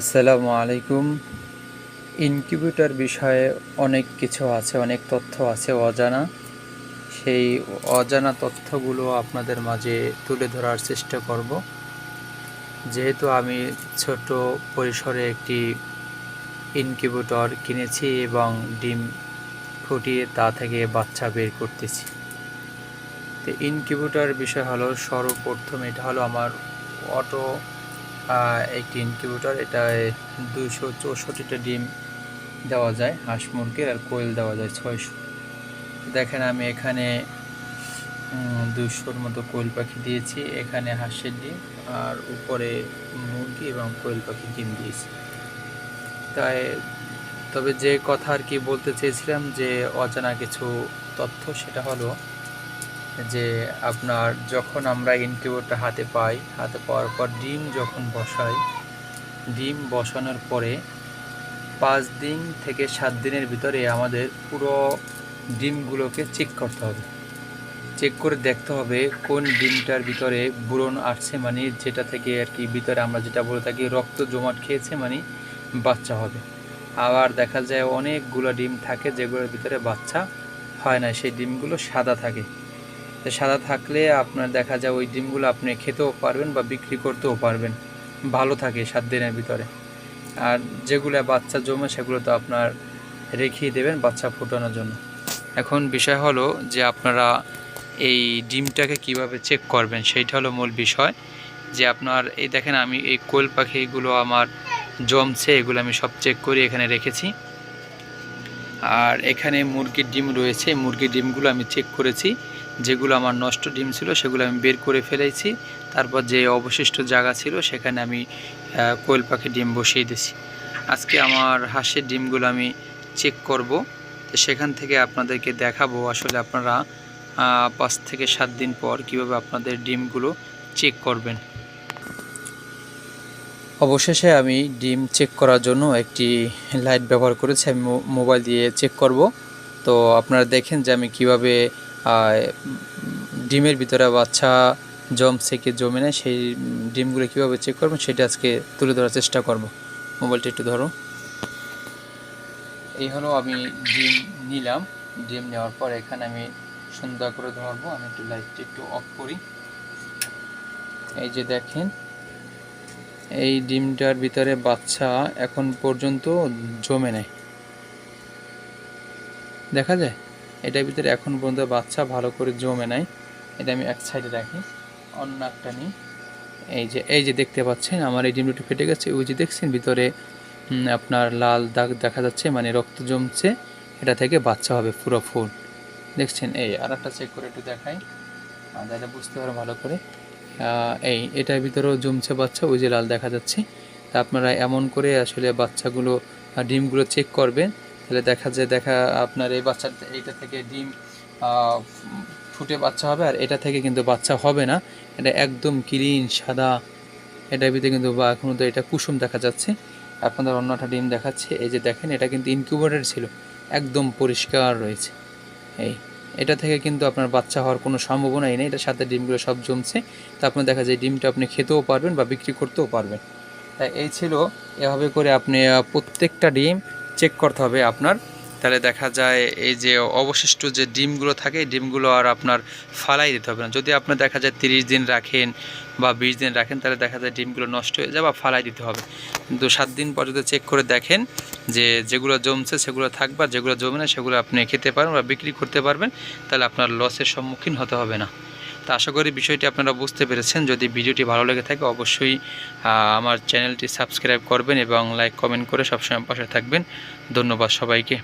আসসালামু আলাইকুম। ইনকিউবেটর বিষয়ে অনেক কিছু আছে, অনেক তথ্য আছে অজানা। সেই অজানা তথ্যগুলো আপনাদের মাঝে তুলে ধরার চেষ্টা করব। যেহেতু আমি ছোট পরিসরে একটি ইনকিউবেটর কিনেছি এবং ডিম ফুটিয়ে তা থেকে বাচ্চা বের করতেছি। তো ইনকিউবেটর বিষয় হলো সর্বপ্রথম এটা হলো আমার অটো একটি ইনকিউবেটর এটায় দুইশো চৌষট্টিটা ডিম দেওয়া যায়, হাঁস, মুরগির, আর কোয়েল দেওয়া যায় ছয়শো। দেখেন, আমি এখানে দুইশোর মতো কোয়েল পাখি দিয়েছি। এখানে হাঁসের ডিম, আর উপরে মুরগি এবং কোয়েল পাখির ডিম দিয়েছি। তাই, তবে যে কথা আর কি বলতে চেয়েছিলাম, যে অজানা কিছু তথ্য, সেটা হলো যে আপনার যখন আমরা ইনকিউবেটর হাতে পাই, হাতে পাওয়ার পর ডিম যখন বসাই, ডিম বসানোর পরে পাঁচ দিন থেকে সাত দিনের ভিতরে আমাদের পুরো ডিমগুলোকে চেক করতে হবে। চেক করে দেখতে হবে কোন ডিমটার ভিতরে বুরন আসছে মানে যেটা থেকে আর কি ভিতরে আমরা যেটা বলে থাকি রক্ত জমাট খেয়েছে মানে বাচ্চা হবে। আবার দেখা যায় অনেকগুলো ডিম থাকে যেগুলোর ভিতরে বাচ্চা হয় না, সেই ডিমগুলো সাদা থাকে। তো সাদা থাকলে আপনার দেখা যায় ওই ডিমগুলো আপনি খেতেও পারবেন বা বিক্রি করতেও পারবেন। ভালো থাকে সাত দিনের ভিতরে। আর যেগুলো বাচ্চা জমে সেগুলো তো আপনার রেখেই দেবেন বাচ্চা ফোটানোর জন্য। এখন বিষয় হলো যে আপনারা এই ডিমটাকে কীভাবে চেক করবেন সেইটা হলো মূল বিষয়। যে আপনার এই দেখেন আমি এই কোয়েল পাখিগুলো আমার জমছে, এগুলো আমি সব চেক করে এখানে রেখেছি। আর এখানে মুরগির ডিম রয়েছে মুরগির ডিমগুলো আমি চেক করেছি। যেগুলো আমার নষ্ট ডিম ছিল, সেগুলো আমি বের করে ফেলেছি। তারপর যে অবশিষ্ট জায়গা ছিল, সেখানে আমি কোয়েল পাখির ডিম বসিয়ে দিয়েছি। আজকে আমার হাঁসের ডিমগুলো আমি চেক করব। তো সেখান থেকে আপনাদেরকে দেখাবো আসলে আপনারা পাঁচ থেকে সাত দিন পর কীভাবে আপনাদের ডিমগুলো চেক করবেন। অবশেষে আমি ডিম চেক করার জন্য একটি লাইট ব্যবহার করেছি, আমি মোবাইল দিয়ে চেক করব। তো আপনারা দেখেন যে আমি কীভাবে ডিমের ভিতরে বাচ্চা জমছে কি জমে না সেই ডিমগুলো কীভাবে চেক করব সেটা আজকে তুলে ধরার চেষ্টা করব। মোবাইলটা একটু ধরো। এই হলো আমি ডিম নিলাম। ডিম নেওয়ার পর এখানে আমি সুন্দর করে ধরবো। আমি একটু লাইটটা একটু অফ করি। এই যে দেখেন, এই ডিমটার ভিতরে বাচ্চা এখন পর্যন্ত জমে নেয়। দেখা যায়? এটার ভিতরে এখন পর্যন্ত বাচ্চা ভালো করে জমে নাই। এটা আমি এক সাইডে রাখি। অন্য একটা নিই। এই যে এই যে দেখতে পাচ্ছেন, আমার এই ডিমটা ফেটে গেছে। ওই যে দেখছেন, ভিতরে আপনার লাল দাগ দেখা যাচ্ছে মানে রক্ত জমছে। এটা থেকে বাচ্চা হবে পুরো ফুল। দেখছেন, এই আর একটা চেক করে একটু দেখাই। যাতে বুঝতে পারো ভালো করে। এই, এটার ভিতরেও জমছে বাচ্চা, ওই যে লাল দেখা যাচ্ছে। তা আপনারা এমন করে আসলে বাচ্চাগুলো ডিমগুলো চেক করবেন। তাহলে দেখা যায়, দেখা আপনার এই বাচ্চা এইটা থেকে ডিম ফুটে বাচ্চা হবে আর এটা থেকে কিন্তু বাচ্চা হবে না। এটা একদম ক্লিন, সাদা, এটার ভিতরে কিন্তু বা এখনও তো এটা কুসুম দেখা যাচ্ছে। আপনাদের অন্য একটা ডিম দেখাচ্ছে, এই যে দেখেন এটা কিন্তু ইনকিউবেটর ছিল, একদম পরিষ্কার রয়েছে। এই, এটা থেকে কিন্তু আপনার বাচ্চা হওয়ার কোনো সম্ভাবনাই নেই এটা সাথে ডিমগুলো সব জমছে। তা আপনার দেখা যায় ডিমটা আপনি খেতেও পারবেন বা বিক্রি করতেও পারবেন। তাই এই ছিল, এভাবে করে আপনি প্রত্যেকটা ডিম চেক করতে হবে আপনার। তাহলে দেখা যায় এই যে অবশিষ্ট যে ডিমগুলো থাকে, এই ডিমগুলো আর আপনার ফালাই দিতে হবে না। যদি আপনার দেখা যায় তিরিশ দিন রাখেন বা বিশ দিন রাখেন, তাহলে দেখা যায় ডিমগুলো নষ্ট হয়ে যায় বা ফালাই দিতে হবে। কিন্তু সাত দিন পর যদি চেক করে দেখেন যে যেগুলো জমছে, সেগুলো থাকবে যেগুলো জমে না, সেগুলো আপনি খেতে পারবেন বা বিক্রি করতে পারবেন, তাহলে আপনার লসের সম্মুখীন হতে হবে না। তো আশা করি বিষয়টি আপনারা বুঝতে পেরেছেন। যদি ভিডিওটি ভালো লেগে থাকে, অবশ্যই আমার চ্যানেলটি সাবস্ক্রাইব করবেন এবং লাইক, কমেন্ট করে সবসময় পাশে থাকবেন। ধন্যবাদ সবাইকে।